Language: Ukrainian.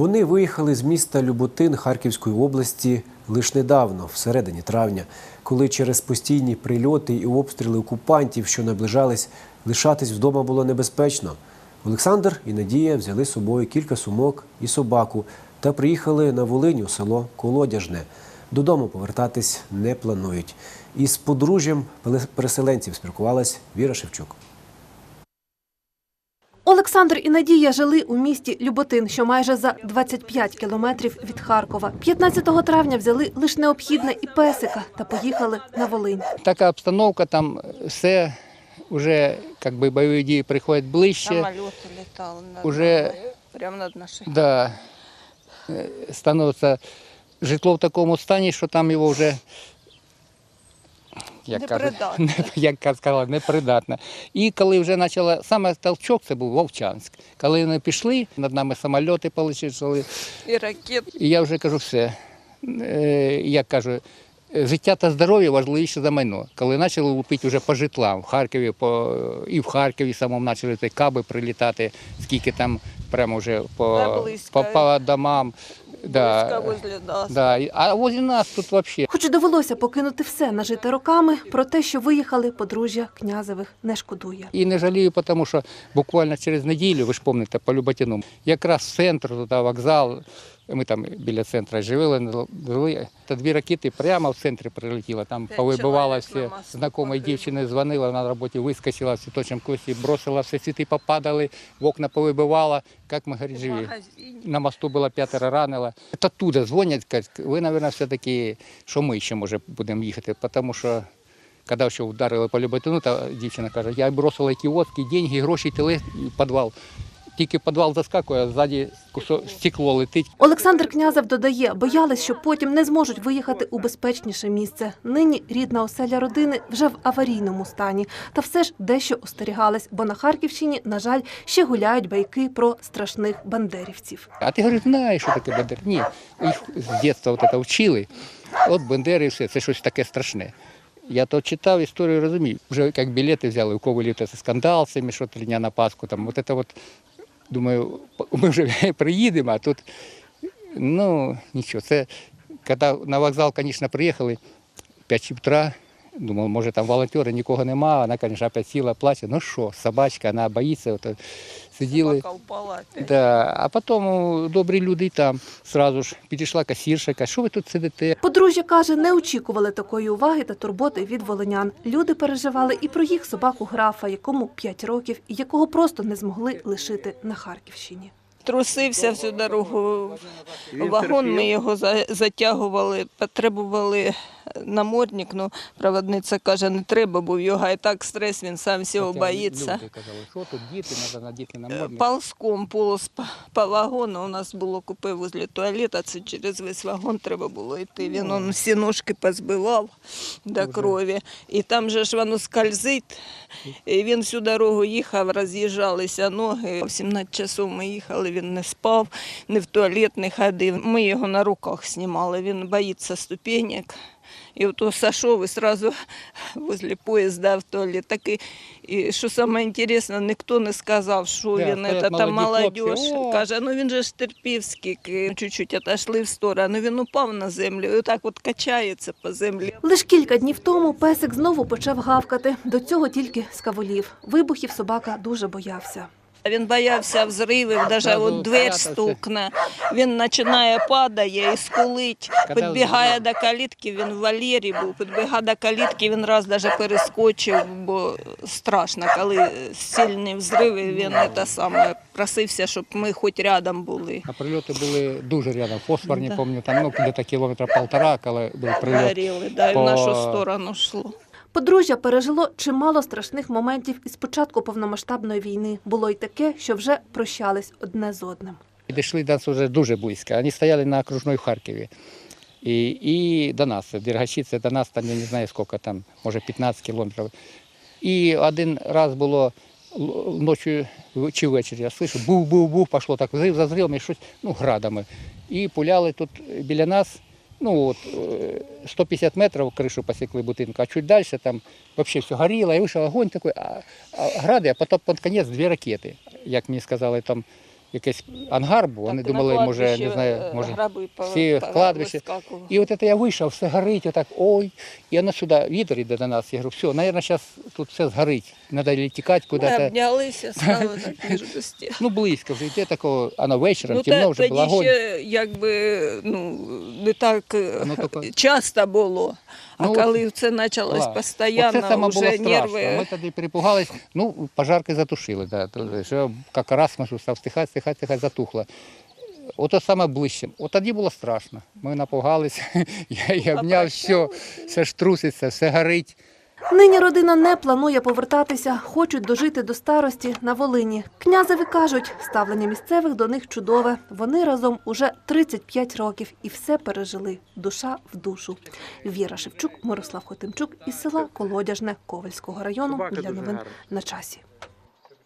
Вони виїхали з міста Люботин Харківської області лише недавно, всередині травня, коли через постійні прильоти і обстріли окупантів, що наближались, лишатись вдома було небезпечно. Олександр і Надія взяли з собою кілька сумок і собаку та приїхали на Волинь у село Колодяжне. Додому повертатись не планують. Із подружжям переселенців спілкувалась Віра Шевчук. Олександр і Надія жили у місті Люботин, що майже за 25 кілометрів від Харкова. 15 травня взяли лише необхідне і песика та поїхали на Волинь. Така обстановка, там все вже как би, бойові дії приходять ближче. Самолеты летал над Уже- нами, прямо над нашей. Да, е, становиться житло в такому стані, що там його вже як, кажуть, не, як сказала, непридатне. І коли вже почала, саме толчок це був Вовчанськ. Коли вони пішли, над нами самольоти полетіли, И ракет. І я вже кажу все. Е, Як кажу, життя та здоров'я важливіше за майно. Коли почали лупити вже по житлам в Харкові, по, і в Харкові самому почали ті каби прилітати, скільки там прямо вже по, по, по домам. Да, возле нас. да. А возле нас тут взагалі. Хоч довелося покинути все нажите роками, про те, що виїхали, подружжя князевих не шкодує. І не жалію, тому що буквально через неділю, ви ж пам'ятаєте, по Люботину, якраз центр, туди вокзал, ми там біля центру жили, жили, та дві ракети прямо в центрі прилетіло, там повибивала всі, Москву дівчини дзвонила на роботі, вискочила в цвіточному класі, бросила, всі світи попадали, в окна повибивала, як ми говорить, живі. На мосту було п'ятеро ранило. Та туди дзвонять, кажуть, ви, мабуть, все-таки, що ми ще, може, будемо їхати, тому що коли ще вдарили по Люботину, та дівчина каже, я бросила кіоски, деньги, гроші, теле, підвал. Тільки підвал заскакує, а ззаді стекло летить. Олександр Князев додає, боялись, що потім не зможуть виїхати у безпечніше місце. Нині рідна оселя родини вже в аварійному стані. Та все ж дещо остерігались, бо на Харківщині, на жаль, ще гуляють байки про страшних бандерівців. А ти говориш, знаєш, що таке Бендер? Ні, їх з дитинства от це вчили. От Бендери і все, це щось таке страшне. Я то читав історію, розумію. Вже як білети взяли, у кого це скандал цими, що три дня на Пасху. Там, от це от, думаю, ми вже приїдемо, а тут, ну, нічого. Це, коли на вокзал, звісно, приїхали, 5 утра, думав, може там волонтери, нікого нема, вона, звісно, опять сіла, плаче. Ну що, собачка, вона боїться. От, сиділи. Собака опять. Да, а потім добрі люди і там сразу ж підійшла касірша, каже, що ви тут сидите? Подружжя каже, не очікували такої уваги та турботи від волинян. Люди переживали і про їх собаку графа, якому 5 років, і якого просто не змогли лишити на Харківщині. Трусився всю дорогу вагон, ми його за- затягували, потребували намордник, ну, проводниця каже, не треба, бо в його і так стрес, він сам всього боїться. Люди казали, що тут діти, треба надіти на. Ползком полз по- вагону. У нас було купе возле туалета, це через весь вагон треба було йти. Він он всі ножки позбивав до крові. І там же ж воно скользить. І він всю дорогу їхав, роз'їжджалися ноги. В 17 часов ми їхали, він не спав, не в туалет не ходив. Ми його на руках знімали, він боїться ступенек. І от сошов і одразу возле поїзда в туалет. Так і, і що саме інтересно, ніхто не сказав, що Да, він це, там молоді молодь. Каже, ну він же ж терпів скільки. Чуть-чуть отошли в сторону, він упав на землю і отак от качається по землі. Лиш кілька днів тому песик знову почав гавкати. До цього тільки скаволів. Вибухів собака дуже боявся. Він боявся взривів, навіть от двері стукне. Він починає падає і скулить. Підбігає до калітки, він в вольєрі був, підбігає до калітки, він раз навіть перескочив, бо страшно, коли сильні взриви, він це саме просився, щоб ми хоч рядом були. А прильоти були дуже рядом. Фосфорні, Да. пам'ятаю, там ну, десь кілометра полтора, коли був прильот. Горіли, да, і в нашу сторону йшло. Подружжя пережило чимало страшних моментів із початку повномасштабної війни. Було й таке, що вже прощались одне з одним. Дійшли до нас вже дуже близько. Вони стояли на окружної Харкові. І, і до нас, Дергачі, це до нас, там, я не знаю скільки, там, може 15 кілометрів. І один раз було ночі чи ввечері, я слышу, був-був-був, пішло так взрив за взривом, і щось, ну, градами. І пуляли тут біля нас, ну, от, е, 150 метрів кришу посікли будинку, а чуть далі там взагалі все горіло, і вийшов огонь такий, а, а гради, а потім під кінець дві ракети, як мені сказали, там якийсь ангар був, вони Так, думали, може, не знаю, е, може. граби всі кладбище. І от це я вийшов, все горить, отак, ой. І воно сюди, вітер йде до нас. Я говорю, все, мабуть, зараз тут все згорить. Треба тікати Ми обнялися, стали так між. Ну, близько вже йде такого, воно вечором, Ну, темно вже було тоді огонь. ще якби ну, не так е, Ну, тільки- часто було. А Ну, от- коли це почалось постійно, саме було вже страшно. нерви. Ми тоді перепугались, ну, пожарки затушили, да. то- що як раз ми став стихати, стихати, стихати, затухло. Ото саме ближче. От тоді було страшно. Ми напугалися, я, я обняв, все, все ж труситься, все горить. Нині родина не планує повертатися, хочуть дожити до старості на Волині. Князеві кажуть, ставлення місцевих до них чудове. Вони разом уже 35 років і все пережили душа в душу. Віра Шевчук, Мирослав Хотимчук із села Колодяжне Ковальського району для новин на часі.